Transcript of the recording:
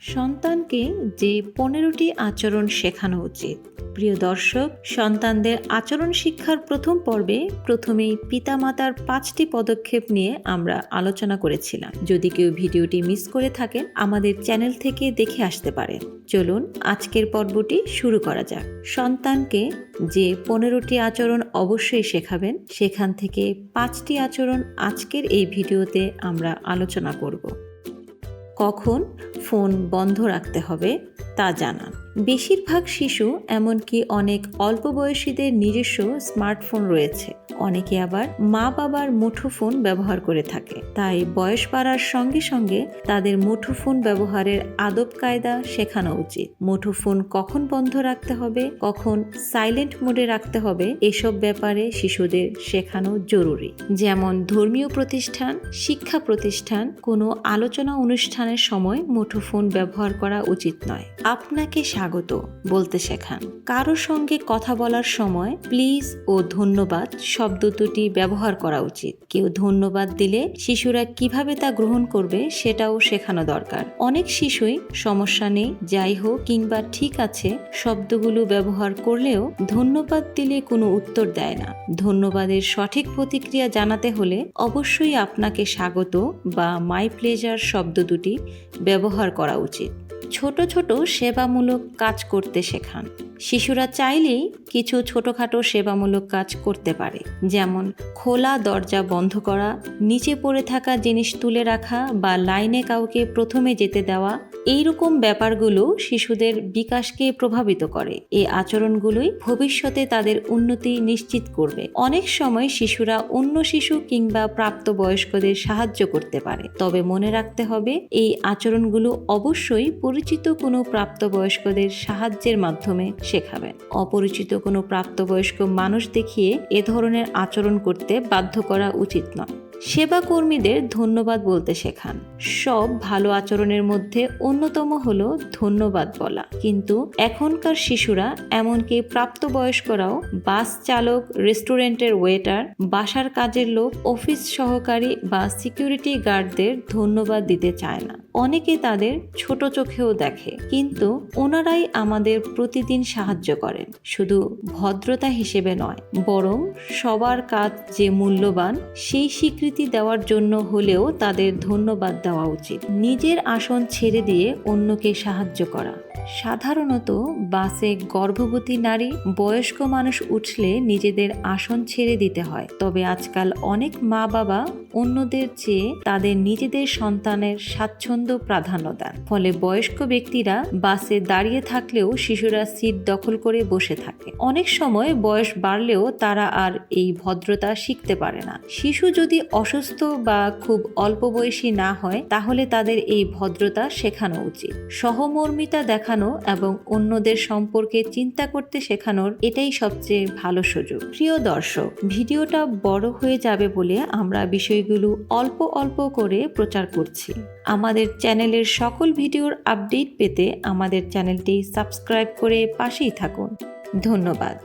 সন্তানকে যে পনেরোটি আচরণ শেখানো উচিত। প্রিয় দর্শক, সন্তানদের আচরণ শিক্ষার প্রথম পর্বে প্রথমেই পিতামাতার পাঁচটি পদক্ষেপ নিয়ে আমরা আলোচনা করেছিলাম। যদি কেউ ভিডিওটি মিস করে থাকেন, আমাদের চ্যানেল থেকে দেখে আসতে পারেন। চলুন, আজকের পর্বটি শুরু করা যাক। সন্তানকে যে পনেরোটি আচরণ অবশ্যই শেখাবেন, সেখান থেকে পাঁচটি আচরণ আজকের এই ভিডিওতে আমরা আলোচনা করব। কখন ফোন বন্ধ রাখতে হবে তা জানান। বেশিরভাগ শিশু, এমনকি অনেক অল্প বয়সীদের নিজস্ব স্মার্টফোন রয়েছে। অনেকে আবার মা বাবার মুঠোফোন ব্যবহার করে থাকে। তাই বয়স বাড়ার সঙ্গে সঙ্গে তাদের মুঠোফোন ব্যবহারের আদব কায়দা শেখানো উচিত। মুঠোফোন কখন বন্ধ রাখতে হবে, কখন সাইলেন্ট মোডে রাখতে হবে, এসব ব্যাপারে শিশুদের শেখানো জরুরি। যেমন ধর্মীয় প্রতিষ্ঠান, শিক্ষা প্রতিষ্ঠান, কোনো আলোচনা অনুষ্ঠানের সময় মুঠোফোন ব্যবহার করা উচিত নয়। আপনাকে স্বাগত বলতে শেখান। কারও সঙ্গে কথা বলার সময় প্লিজ ও ধন্যবাদ শব্দ দুটি ব্যবহার করা উচিত। কেউ ধন্যবাদ দিলে শিশুরা কীভাবে তা গ্রহণ করবে সেটাও শেখানো দরকার। অনেক শিশুই সমস্যা নেই, যাই হোক, কিংবা ঠিক আছে, শব্দগুলো ব্যবহার করলেও ধন্যবাদ দিলে কোনো উত্তর দেয় না। ধন্যবাদের সঠিক প্রতিক্রিয়া জানাতে হলে অবশ্যই আপনাকে স্বাগত বা মাই প্লেজার শব্দ দুটি ব্যবহার করা উচিত। ছোট ছোট সেবামূলক কাজ করতে শেখান। শিশুরা চাইলেই কিছু ছোটোখাটো সেবামূলক কাজ করতে পারে, যেমন খোলা দরজা বন্ধ করা, নিচে পড়ে থাকা জিনিস তুলে রাখা বা লাইনে কাউকে প্রথমে যেতে দেওয়া এইরকম ব্যাপারগুলো শিশুদের বিকাশকে প্রভাবিত করে। এই আচরণগুলোই ভবিষ্যতে তাদের উন্নতি নিশ্চিত করবে। অনেক সময় শিশুরা অন্য শিশু কিংবা প্রাপ্তবয়স্কদের সাহায্য করতে পারে। তবে মনে রাখতে হবে, এই আচরণগুলো অবশ্যই পরিচিত কোনো প্রাপ্তবয়স্কদের সাহায্যের মাধ্যমে শেখাবেন অপরিচিত কোনো প্রাপ্তবয়স্ক মানুষ দেখিয়ে এ ধরনের আচরণ করতে বাধ্য করা উচিত নয়। সেবা কর্মীদের ধন্যবাদ বলতে শেখান। সব ভালো আচরণের মধ্যে অন্যতম হলো ধন্যবাদ বলা। কিন্তু এখনকার শিশুরা এমনকি প্রাপ্তবয়স্করাও বাস চালক, রেস্টুরেন্টের ওয়েটার, বাসার কাজের লোক, অফিস সহকারী বা সিকিউরিটি গার্ডদের ধন্যবাদ দিতে চায় না। অনেকে তাদের ছোট চোখেও দেখে, কিন্তু ওনারাই আমাদের প্রতিদিন সাহায্য করেন। শুধু ভদ্রতা হিসেবে নয়, বরং সবার কাজ যে মূল্যবান, সেই স্বীকৃতি দেওয়ার জন্য হলেও তাদের ধন্যবাদ দেওয়া উচিত। নিজের আসন ছেড়ে দিয়ে অন্যকে সাহায্য করা। সাধারণত বাসে গর্ভবতী নারী, বয়স্ক মানুষ উঠলে নিজেদের আসন ছেড়ে দিতে হয়। তবে আজকাল অনেক মা বাবা অন্যদের চেয়ে তাদের নিজেদের সন্তানের স্বাচ্ছন্দ্য প্রাধান্য দেন। ফলে বয়স্ক ব্যক্তিরা বাসে দাঁড়িয়ে থাকলেও শিশুরা সিট দখল করে বসে থাকে। অনেক সময় বয়স বাড়লেও তারা আর এই ভদ্রতা শিখতে পারে না। শিশু যদি অসুস্থ বা খুব অল্প বয়সী না হয়, তাহলে তাদের এই ভদ্রতা শেখানো উচিত। সহমর্মিতা দেখানো এবং অন্যদের সম্পর্কে চিন্তা করতে শেখানোর এটাই সবচেয়ে ভালো সুযোগ। প্রিয় দর্শক, ভিডিওটা বড় হয়ে যাবে বলে আমরা বিষয়গুলো অল্প অল্প করে প্রচার করছি। আমাদের চ্যানেলের সকল ভিডিওর আপডেট পেতে আমাদের চ্যানেলটি সাবস্ক্রাইব করে পাশেই থাকুন। ধন্যবাদ।